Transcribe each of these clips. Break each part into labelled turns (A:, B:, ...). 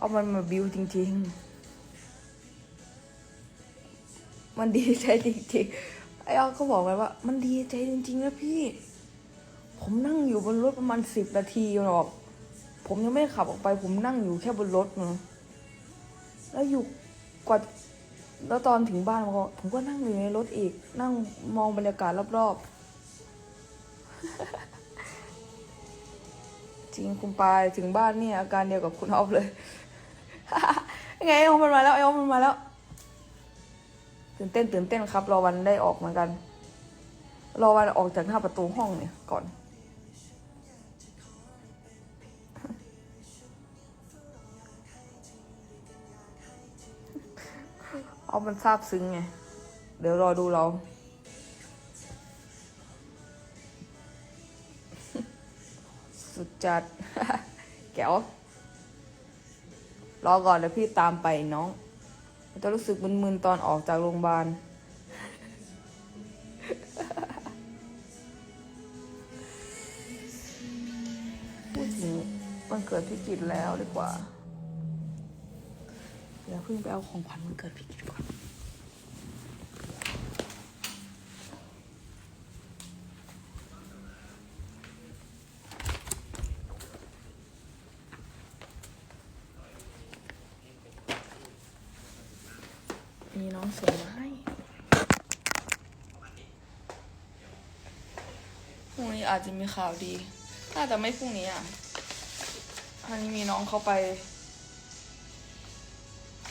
A: เอามันมาบิวจริง ๆ มันดีใจจริงๆ ไอ้อ้อก็บอกไว้ว่า มันดีใจจริงๆนะพี่ ผมนั่งอยู่บนรถประมาณสิบนาทีหรอก ผมยังไม่ขับออกไป ผมนั่งอยู่แค่บนรถนะแล้วอยู่กว่าแล้วตอนถึงบ้านผมก็ผมก็นั่งอยู่ในรถอีก นั่งมองบรรยากาศรอบๆ จริงคุณปายถึงบ้านเนี่ยอาการเดียวกับคุณออฟเลย ไงไอ้อมันมาแล้วไอ้อมันมาแล้ว ตื่นเต้นตื่นเต้นครับ รอวันได้ออกเหมือนกัน รอวันออกจากหน้าประตูห้องเนี่ยก่อน เอามันซาบซึ้งไง เดี๋ยวรอดูเราสุดจัดแก้ว รอก่อนเดี๋ยวพี่ตามไปน้องจะรู้สึกมึนๆตอนออกจากโรงพยาบาล พูดถึงวันเกิดพี่กิตแล้วดีกว่า เดี๋ยวเพิ่งไปเอาของขวัญวันเกิดพี่กิตก่อน มีน้องส่งมาให้พรุ่งนี้อาจจะมีข่าวดี น่าจะไม่พรุ่งนี้อะอันนี้มีน้องเขาไป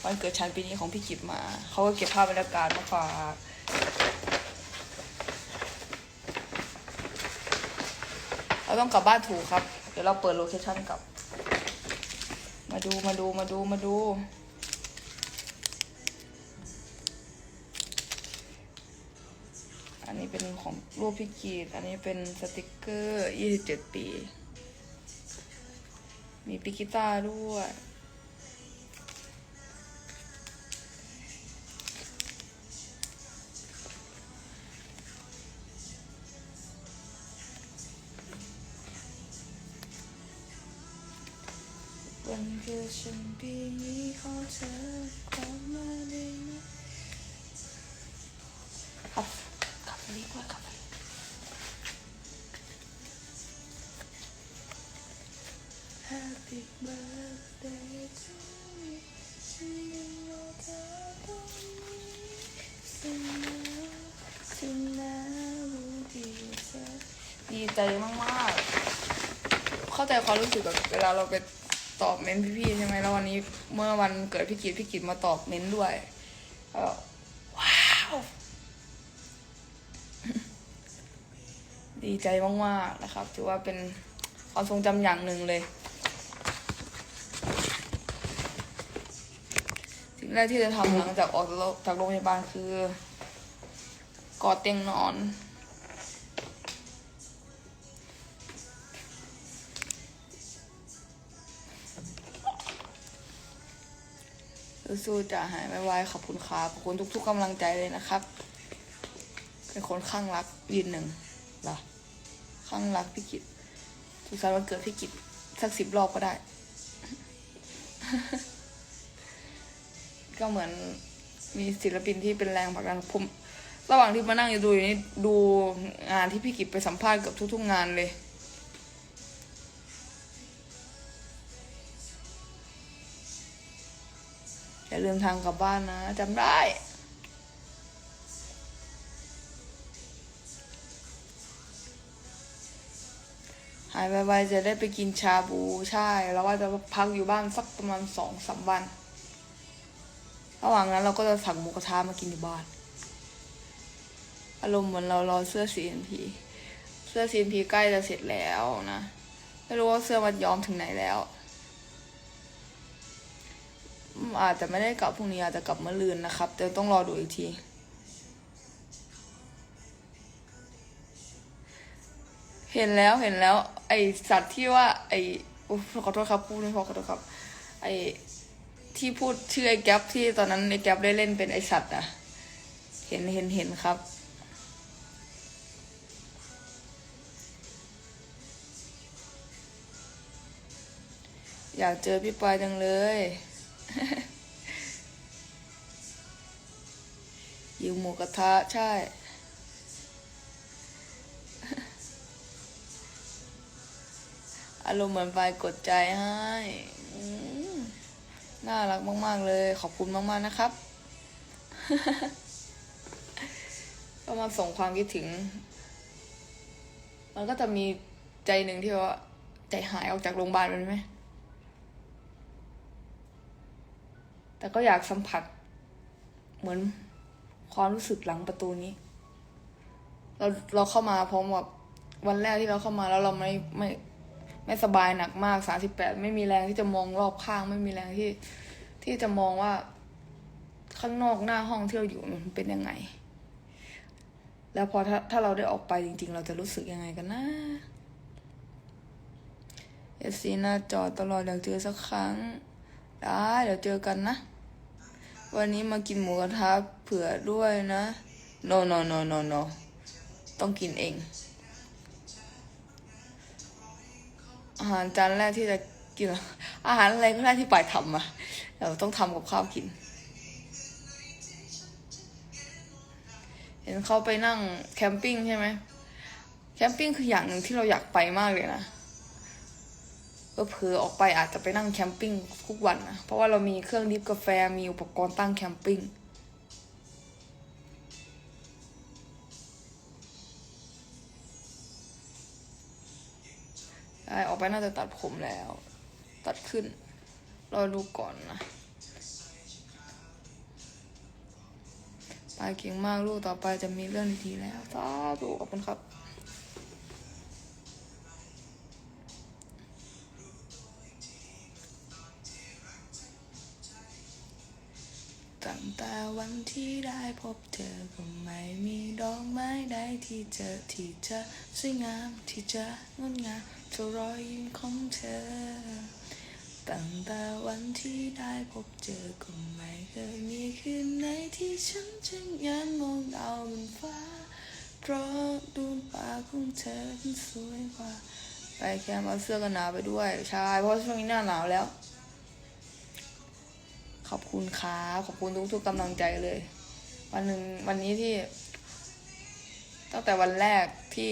A: วันเกิดฉันปีนี้ของพี่กิจมา เขาก็เก็บภาพบรรยากาศมาฝากเราต้องกลับบ้านถูกครับ เดี๋ยวเราเปิดโลเคชั่นกลับ มาดูมาดูมาดูมาดู รูปพี่กีดอันนี้เป็นสติกเกอร์ 27 ปี มีปิกิต้าด้วย วันเกิดฉันปีนี้ขอเธอกลั ใจมากๆ เข้าใจความรู้สึกแบบเวลาเราไปตอบเมนพี่ๆใช่ไหมแล้ววันนี้เมื่อวันเกิดพี่กิจพี่กิจมาตอบเมนด้วยว้าว ดีใจมากๆนะครับ ถือว่าเป็นความทรงจำอย่างหนึ่งเลย สิ่งแรกที่จะทำหลังจากออกจากโรงพยาบาลคือกอดเตียงนอน สู้ๆจะหายไม่ไหวขอบคุณครับขอบคุณทุก ๆกำลังใจเลยนะครับ เป็นคนข้างรักยืนหนึ่งหรอข้างรักพี่กิตทุกสารวันเกิดพี่กิตสักสิบรอบก็ได้ ก็เหมือนมีศิลปินที่เป็นแรงผลักดันผมระหว่างที่มานั่งอยู่ดูอยู่นี่ดูงานที่พี่กิตไปสัมภาษณ์เกับทุกๆงานเลย ลืมทางกลับบ้านนะจำได้ หายไวๆจะได้ไปกินชาบูใช่ แล้วว่าจะพักอยู่บ้านสักประมาณสองสามวัน ระหว่างนั้นเราก็จะสั่งหมูกระทะมากินที่บ้าน อารมณ์เหมือนเรารอเสื้อ CNP เสื้อ CNP ใกล้จะเสร็จแล้วนะ ไม่รู้ว่าเสื้อมัดย้อมถึงไหนแล้ว อาจจะไม่ได้กลับพรุ่งนี้อาจจะกลับเมื่อลืนนะครับแต่ต้องรอดูอีกที เห็นแล้วเห็นแล้ว ไอสัตว์ที่ว่า ไอขอโทษครับพูดไม่พอขอโทษครับ ไอที่พูดชื่อไอแก๊ปที่ตอนนั้นไอแก๊ปได้เล่นเป็นไอสัตว์อะเห็นเห็นเห็นครับอยากเจอพี่ปายจังเลย อยิงหมูกระทะใช่ อารมณ์เหมือนไฟกดใจให้น่ารักมาก ๆ เลย ขอบคุณมาก ๆ นะครับ ก็มาส่งความคิดถึง มันก็จะมีใจหนึ่งที่ว่า ใจหายออกจากโรงพยาบาลมันไหม แต่ก็อยากสัมผัส เหมือนความรู้สึกหลังประตูนี้ เราเราเข้ามาพร้อมกับวันแรกที่เราเข้ามาแล้วเราไม่ไม่ไม่สบายหนักมากสาสิบแปดไม่มีแรงที่จะมองรอบข้าง ไม่มีแรงที่ที่จะมองว่าข้างนอกหน้าห้องที่เราอยู่มันเป็นยังไง แล้วพอถ้าถ้าเราได้ออกไปจริง ๆ เราจะรู้สึกยังไงกันนะเอฟซีหน้าจอตลอดอยากเจอสักครั้ง ได้เดี๋ยวเจอกันนะ วันนี้มากินหมูกระทะเผื่อด้วยนะ no no no no no ต้องกินเอง อาหารจานแรกที่จะกิน อาหารอะไรก็ได้ที่ป่ายทำอะเราต้องทำกับข้าวกิน เห็นเขาไปนั่งแคมปิ้งใช่ไหมแคมปิ้งคืออย่างหนึ่งที่เราอยากไปมากเลยนะ เผลอออกไปอาจจะไปนั่งแคมปิ้งทุกวันนะ เพราะว่าเรามีเครื่องดริฟกาแฟมีอุปกรณ์ตั้งแคมปิ้งได้ออกไปน่าจะตัดผมแล้ว ตัดขึ้น รอดูก่อนนะไปเก่งมากลูกต่อไปจะมีเรื่องดีๆแล้วสาธุขอบคุณครับ ตั้งแต่วันที่ได้พบเธอก็ไม่มีดอกไม้ใดที่เจอที่จะสวยงามที่จะงดงามเท่ารอยยิ้มของเธอ ตั้งแต่วันที่ได้พบเจอก็ไม่เคยมีคืนไหนที่ฉันจะยังมองดาวบนฟ้า เพราะดวงตาของเธอมันสวยกว่า ไปแค่มาเสื้อกันหนาวไปด้วย ใช่ เพราะช่วงนี้หน้าหนาวแล้ว ขอบคุณครับขอบคุณทุกๆกำลังใจเลย วันหนึ่งวันนี้ที่ ตั้งแต่วันแรกที่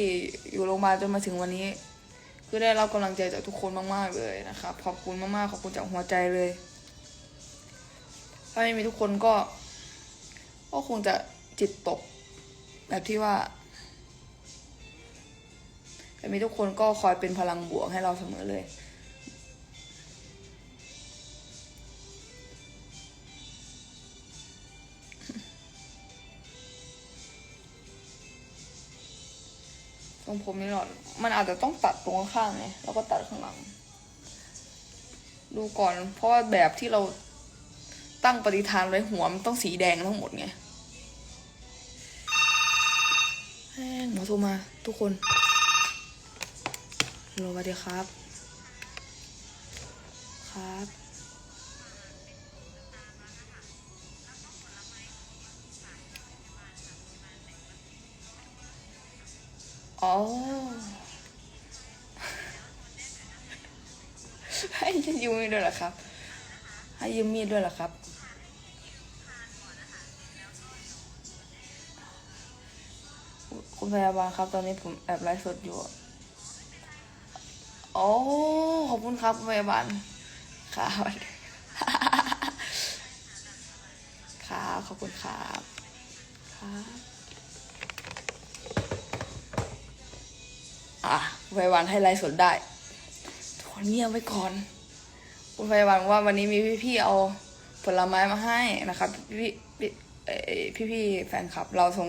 A: อยู่โรงพยาบาลจนมาถึงวันนี้ คือได้รับกำลังใจจากทุกคนมากๆเลยนะครับ ขอบคุณมากๆ ขอบคุณจากหัวใจเลย ถ้าไม่มีทุกคนก็ ก็คงจะจิตตก แบบที่ว่าแต่มีทุกคนก็คอยเป็นพลังบวกให้เราเสมอเลย ทรงผมนี่หรอมันอาจจะต้องตัดตรงข้างไงแล้วก็ตัดข้างหลัง ดูก่อน เพราะว่าแบบที่เราตั้งปฏิฐานไว้หัวมันต้องสีแดงทั้งหมดไงแหมอโทรมา ทุกคนฮัลโลวัสดีครับ ครับ อ๋อให้ยืมมีดด้วยเหรอครับ ให้ยืมมีดด้วยเหรอครับ คุณพยาบาลครับ ตอนนี้ผมแอบไลฟ์สดอยู่อะโอ้ ขอบคุณครับคุณพยาบาลครับครับ ขอบคุณครับ ครับ พยาบาลให้ไลฟ์สดได้ทุกคนเงียบไว้ก่อนคุณพยาบาลว่าวันนี้มีพี่ๆเอาผลไม้มาให้นะครับพี่พี่พี่ๆแฟนคลับ เราส่ง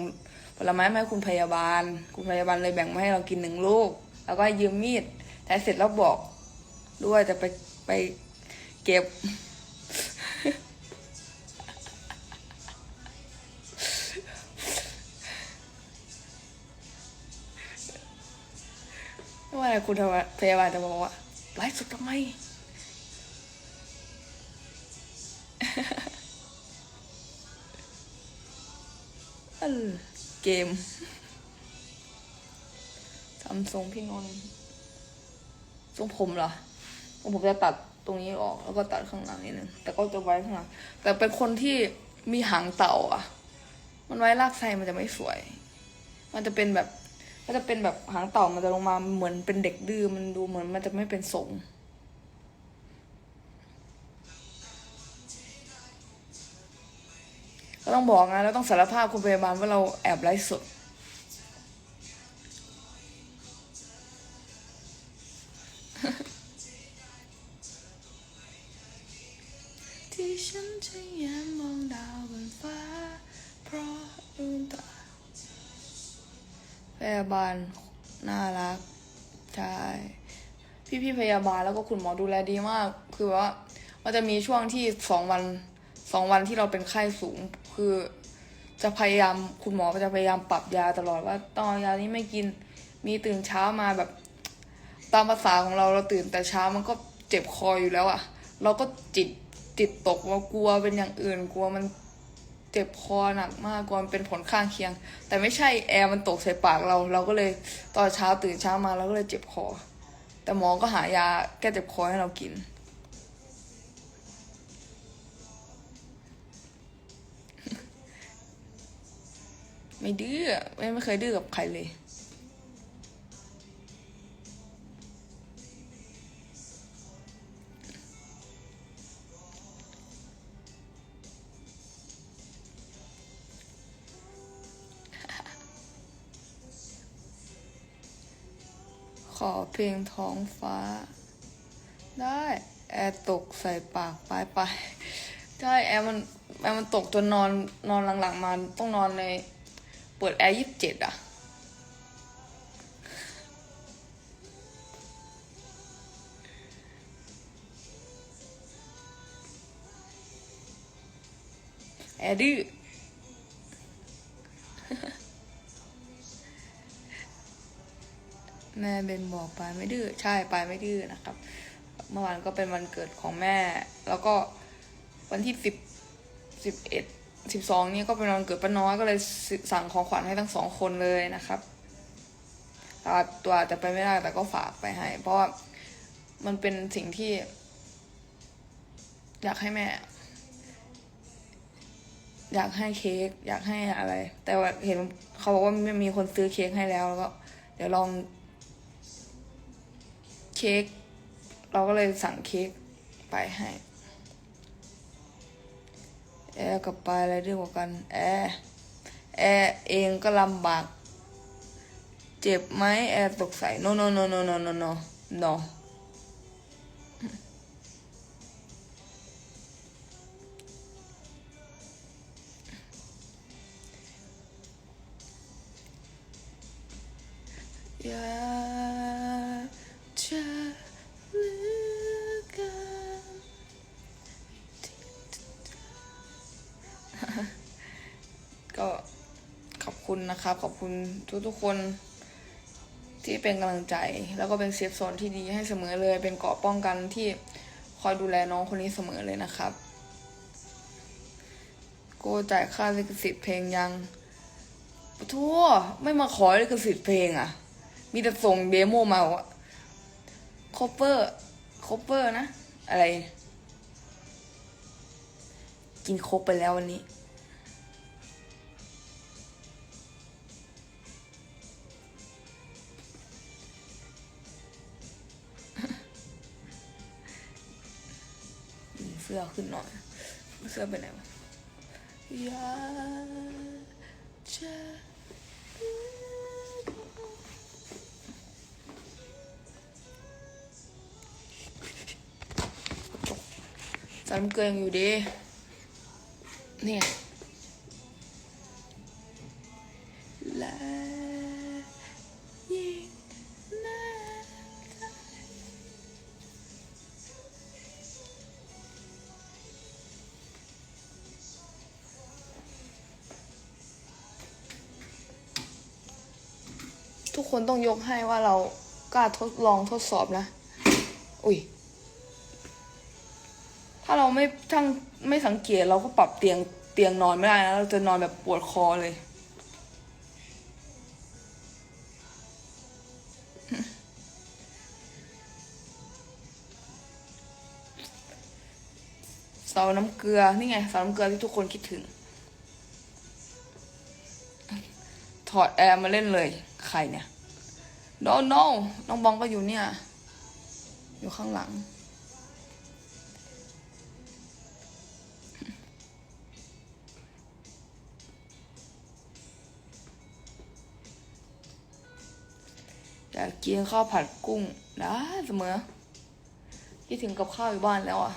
A: ผลไม้มาให้คุณพยาบาล คุณพยาบาลเลยแบ่งมาให้เรากินหนึ่งลูก แล้วก็ยืมมีดแต่เสร็จแล้วบอกด้วยจะไปไปเก็บ อะไรคุณพยาบาลจะบอกว่าไลฟ์สดทำไมเกมทำทรงพี่นนท์ทรงผมเหรอผมจะตัดตรงนี้ออก แล้วก็ตัดข้างหลังนิดนึงแต่ก็จะไว้ข้างหลังแต่เป็นคนที่มีหางเต่าอะ มันไว้ลากไส้มันจะไม่สวย มันจะเป็นแบบ มันจะเป็นแบบหางต่ามันจะลงมาเหมือนเป็นเด็กดื้อมันดูเหมือนมันจะไม่เป็นทรงก็ต้องบอกนะแล้วต้องสารภาพคุณพยาบาลว่าเราแอบไลฟ์สดที่ฉันจะยันม พยาบาลน่ารักใช่พี่พี่พยาบาลแล้วก็คุณหมอดูแลดีมาก คือว่ามันจะมีช่วงที่สองวันสองวันที่เราเป็นไข้สูง คือจะพยายามคุณหมอก็จะพยายามปรับยาตลอดว่าต้องยานี้ไม่กินมีตื่นเช้ามาแบบ ตามภาษาของเราเราตื่นแต่เช้ามันก็เจ็บคออยู่แล้วอะ่ะ เราก็จิตจิตตกว่ากลัวเป็นอย่างอื่นกลัวมัน เจ็บคอหนักมากกวมันเป็นผลข้างเคียง แต่ไม่ใช่แอร์มันตกใส่ปากเรา เราก็เลยตอนเช้าตื่นเช้ามาเราก็เลยเจ็บคอ แต่หมอก็หายาแก้เจ็บคอให้เรากิน ไม่ดื้อไม่ไม่เคยดื้อกับใครเลย ขอเพลงท้องฟ้า ได้แอร์ตกใส่ปากไปไปใช่แอร์มันแอร์มันตกจนนอนนอนหลังๆมาต้องนอนในเปิดแอร์ยี่สิบเจ็ดอะแอร์ดื้อ แม่เบนบอกไปไม่ดื้อใช่ไปไม่ดื้อนะครับ เมื่อวานก็เป็นวันเกิดของแม่ แล้วก็วันที่สิบสิบเอ็ดสิบสองนี่ก็เป็นวันเกิดป้าน้อยก็เลยสั่งของขวัญให้ทั้งสองคนเลยนะครับตัวอาจจะไปไม่ได้แต่ก็ฝากไปให้ เพราะว่ามันเป็นสิ่งที่ อยากให้แม่ อยากให้เค้กอยากให้อะไร แต่ว่าเห็นเขาบอกว่าไม่มีคนซื้อเค้กให้แล้วแล้วก็ เดี๋ยวลอง เค้กเราก็เลยสั่งเค้กไปให้แอร์กับปลายอะไรดื้อกว่ากันแอร์แอร์เองก็ลำบาก เจ็บไหมแอร์ตกใส่ no no no no no no no no อยา จะเหลือกินก็ขอบคุณนะครับ ขอบคุณทุกๆคนที่เป็นกำลังใจ แล้วก็เป็นเซฟโซนที่ดีให้เสมอเลย เป็นเกราะป้องกันที่คอยดูแลน้องคนนี้เสมอเลยนะครับโกจ่ายค่าลิขสิทธิ์เพลงยังทั่วไม่มาขอลิขสิทธิ์เพลงอะ มีแต่ส่งเดโมมาว่า คอปเปอร์คอปเปอร์นะ อะไร กินโคกไปแล้ววันนี้ เสื้อขึ้นหน่อย เสื้อไปไหนวะอยากจะ จำเกินอยู่ดีเนี่ยและยิ่งน่าทุกคนต้องยกให้ว่าเรากล้าทดลองทดสอบนะ อุ้ย ถ้าเราไม่ทั้งไม่สังเกตเราก็ปรับเตียงเตียงนอนไม่ได้นะเราจะนอนแบบปวดคอเลย เสาน้ำเกลือ นี่ไงเสาน้ำเกลือที่ทุกคนคิดถึง ถอดแอร์มาเล่นเลย ใครเนี่ย no no น้องบองก็อยู่เนี่ย อยู่ข้างหลัง อยากกินข้าวผัดกุ้งได้เสมอคิดถึงกับข้าวอยู่บ้านแล้วอะ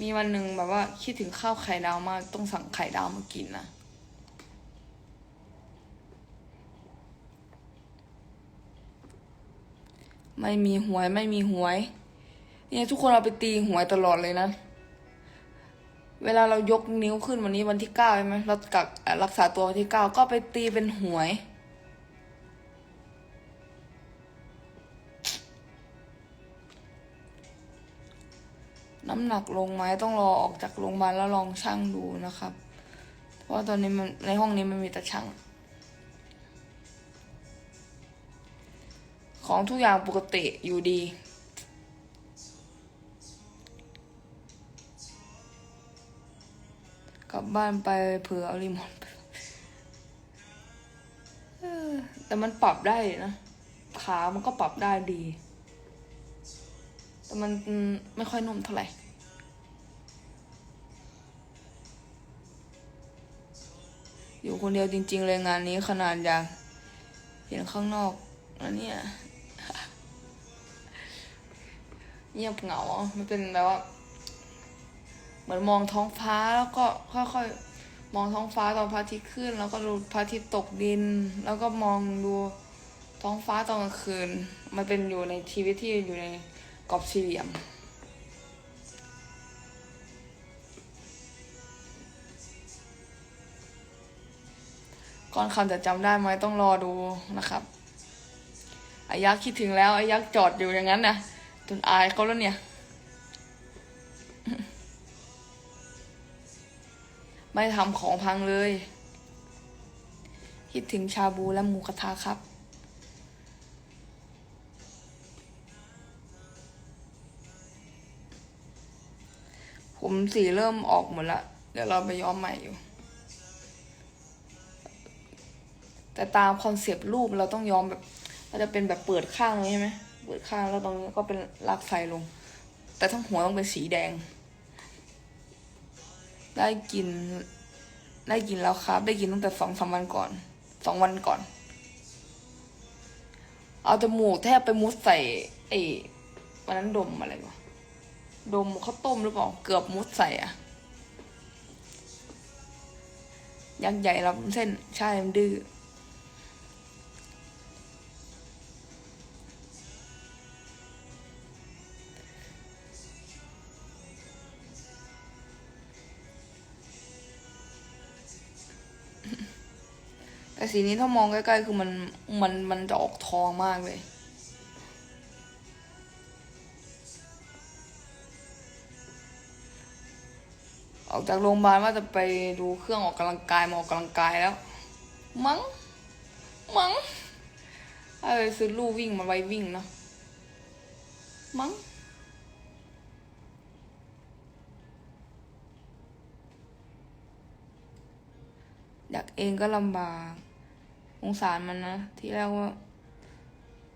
A: มีวันหนึ่งแบบว่าคิดถึงข้าวไข่ดาวมากต้องสั่งไข่ดาวมากินนะไม่มีหวยไม่มีหวย เนี่ยทุกคนเราไปตีหวยตลอดเลยนะ เวลาเรายกนิ้วขึ้นวันนี้วันที่เก้าใช่ไหมเรากักรักษาตัววันที่เก้าก็ไปตีเป็นหวย น้ำหนักลงไหมต้องรอออกจากโรงพยาบาลแล้วลองชั่งดูนะครับ เพราะตอนนี้มันในห้องนี้มันมีแต่ชั่ง ของทุกอย่างปกติอยู่ดีกลับบ้านไปเผื่อเอารีโมทไปเออแต่มันปรับได้นะ ขา มันก็ปรับได้ดี แต่มันไม่ค่อยนุ่มเท่าไหร่ อยู่คนเดียวจริง ๆ เลยงานนี้ขนาดอยากเห็นข้างนอกแล้วเนี่ยเงียบเหงาอะมันเป็นแบบว่า เหมือนมองท้องฟ้าแล้วก็ค่อยๆ มองท้องฟ้าตอนพระอาทิตย์ขึ้น แล้วก็ดูพระอาทิตย์ตกดิน แล้วก็มองดูท้องฟ้าตอนกลางคืน มันเป็นอยู่ในชีวิตที่อยู่ในกรอบสี่เหลี่ยม ก่อนคำจะจำได้ไหมต้องรอดูนะครับอายักษ์คิดถึงแล้วอายักษ์จอดอยู่อย่างนั้นนะจนอายเขาแล้วเนี่ย ไม่ทำของพังเลย คิดถึงชาบูและหมูกระทะครับผมสีเริ่มออกหมดละ เดี๋ยวเราไปย้อมใหม่อยู่ แต่ตามคอนเซปต์รูปเราต้องย้อมแบบเราจะเป็นแบบเปิดข้างเลยใช่ไหมเปิดข้างแล้วตรงนี้ก็เป็นลากไฟลง แต่ทั้งหัวต้องเป็นสีแดง ได้กินได้กินแล้วครับ ได้กินตั้งแต่สองสามวันก่อนสองวันก่อน เอาจมูกแทบไปมุดใส่ไอ้วันนั้นดมอะไรวะดมข้าวต้มหรือเปล่าเกือบมุดใส่อะยักษ์ใหญ่รับเส้นใช่มันดื้อ สีนี้ถ้ามองใกล้ๆคือมันมันมันจะออกทองมากเลย ออกจากโรงพยาบาลว่าจะไปดูเครื่องออกกำลังกายมาออกกำลังกายแล้ว มั้ง มั้งเออซื้อลู่วิ่งมาไว้วิ่งเนาะมั้งอยากเองก็ลำบาก สงสารมันนะ ที่แรกว่า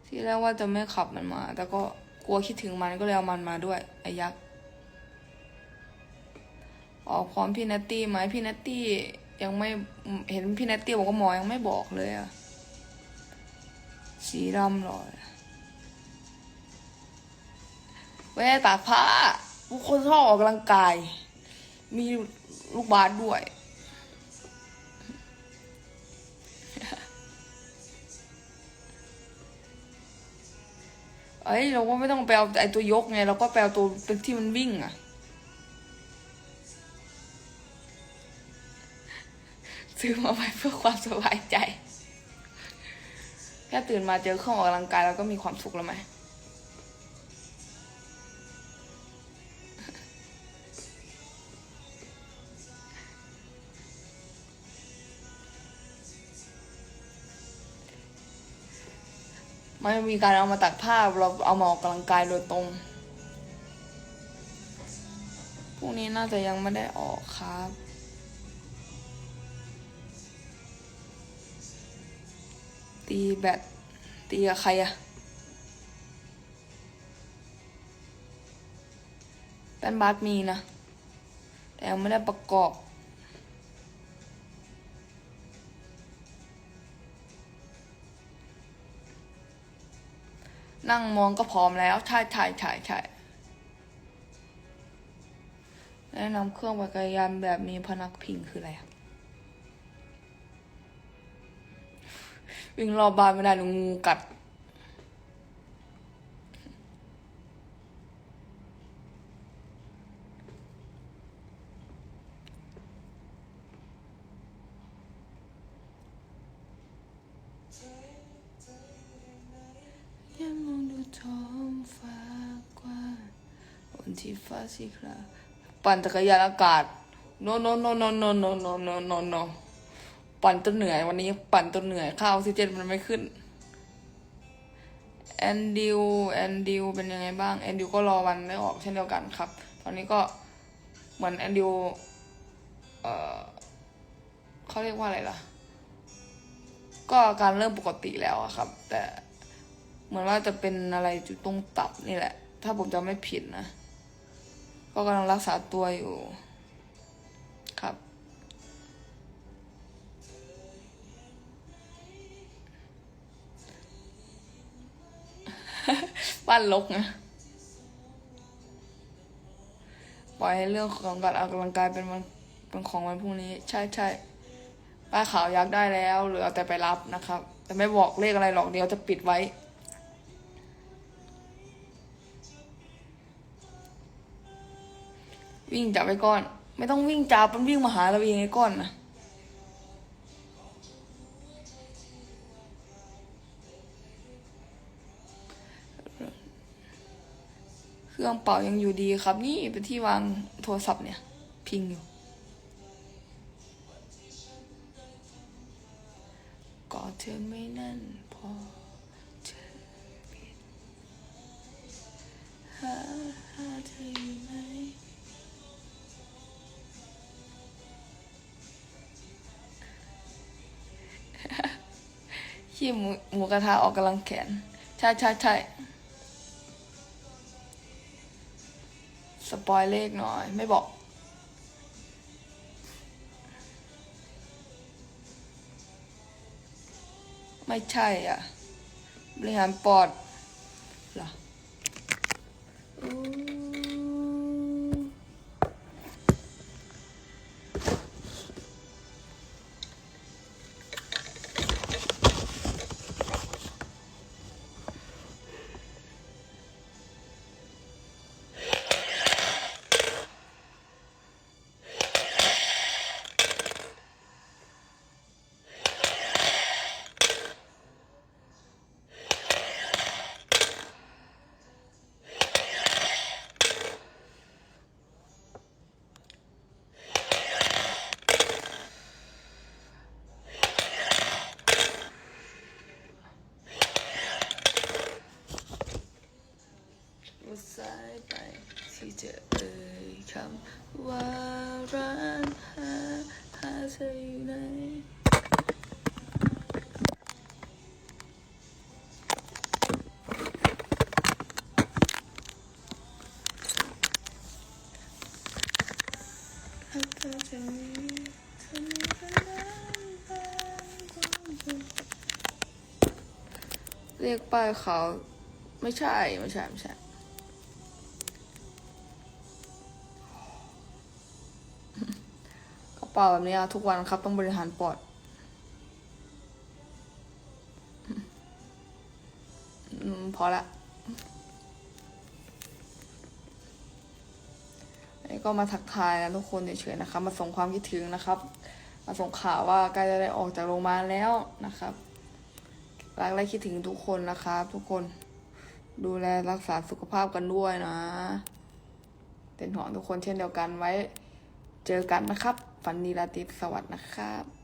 A: ที่แรกว่าจะไม่ขับมันมา แต่ก็กลัวคิดถึงมันก็เลยเอามันมาด้วยไอ้ยักษ์ออกพร้อมพี่นัตตี้ไหมพี่นัตตี้ยังไม่เห็นพี่นัตตี้บอกว่าหมอยังไม่บอกเลยอะสีดำหรอแว่ตากผ้าทุกคนชอบออกกำลังกาย มีลูกบาสด้วย เอ้ยเราก็ไม่ต้องไปเอาไอตัวยกไงเราก็ไปเอาตัวเป็นที่มันวิ่งอะซื้อมาไว้เพื่อความสบายใจ แค่ตื่นมาเจอเครื่องออกกำลังกายแล้วก็มีความสุขแล้วไหม ไม่มีการเอามาตัดผ้าเราเอามาออกกำลังกายโดยตรงรุ่งนี้น่าจะยังไม่ได้ออกครับ ตีแบตตีกับใครอะแป้นบาสมีนะ แต่ยังไม่ได้ประกอบ นั่งมองก็พร้อมแล้ว ใช่ใช่ใช่ใช่แนะนำเครื่องจักรยานแบบมีพนักพิงคืออะไรอะวิ่งรอบบ้านไม่ได้หนูงูกัด สีครามปั่นจักรยานอากาศ no no no no no no no no no no ปั่นจนเหนื่อยวันนี้ปั่นจนเหนื่อยค่าออกซิเจนมันไม่ขึ้นแอนดิวแอนดิวเป็นยังไงบ้างแอนดิวก็รอวันได้ออกเช่นเดียวกันครับ ตอนนี้ก็เหมือนแอนดิวเออเขาเรียกว่าอะไรล่ะ ก็อาการเริ่มปกติแล้วครับ แต่เหมือนว่าจะเป็นอะไรจุดตรงตับนี่แหละ ถ้าผมจำไม่ผิดนะ ก็กำลังรักษาตัวอยู่ครับ บ้านลกนะปล่อยให้เรื่องของการออกกำลังกายเป็นวันเป็นของวันพรุ่งนี้ ใช่ใช่ป้าขาวยักษ์ได้แล้วเหลือแต่ไปรับนะครับ แต่ไม่บอกเลขอะไรหรอกเดียวจะปิดไว้ วิ่งจับไว้ก้อน ไม่ต้องวิ่งจับมันวิ่งมาหาเราเองไอ้ก้อนนะเครื่องเป่ายังอยู่ดีครับ นี่เป็นที่วางโทรศัพท์เนี่ย พิงอยู่ก็เธอไม่นั่นพอเธอผิดหาหาเธออยู่ไหน ขี้หมูหมูกระทะออกกำลังแขน ใช่ใช่ใช่สปอยเลขหน่อย ไม่บอก ไม่ใช่อะ บริหารปอด เรียกป้ายขาวไม่ใช่ ไม่ใช่ ไม่ใช่กระเป๋าแบบนี้อะทุกวันครับต้องบริหารปอดพอละนนี้ก็มาทักทายนะทุกคนเฉยๆนะครับ มาส่งความคิดถึงนะครับ มาส่งข่าวว่าใกล้จะได้ออกจากโรงพยาบาลแล้วนะครับ รักและคิดถึงทุกคนนะครับ ทุกคน ดูแลรักษาสุขภาพกันด้วยนะ เป็นห่วงทุกคนเช่นเดียวกันไว้ เจอกันนะครับ ฝันดีราตรีสวัสดิ์นะครับ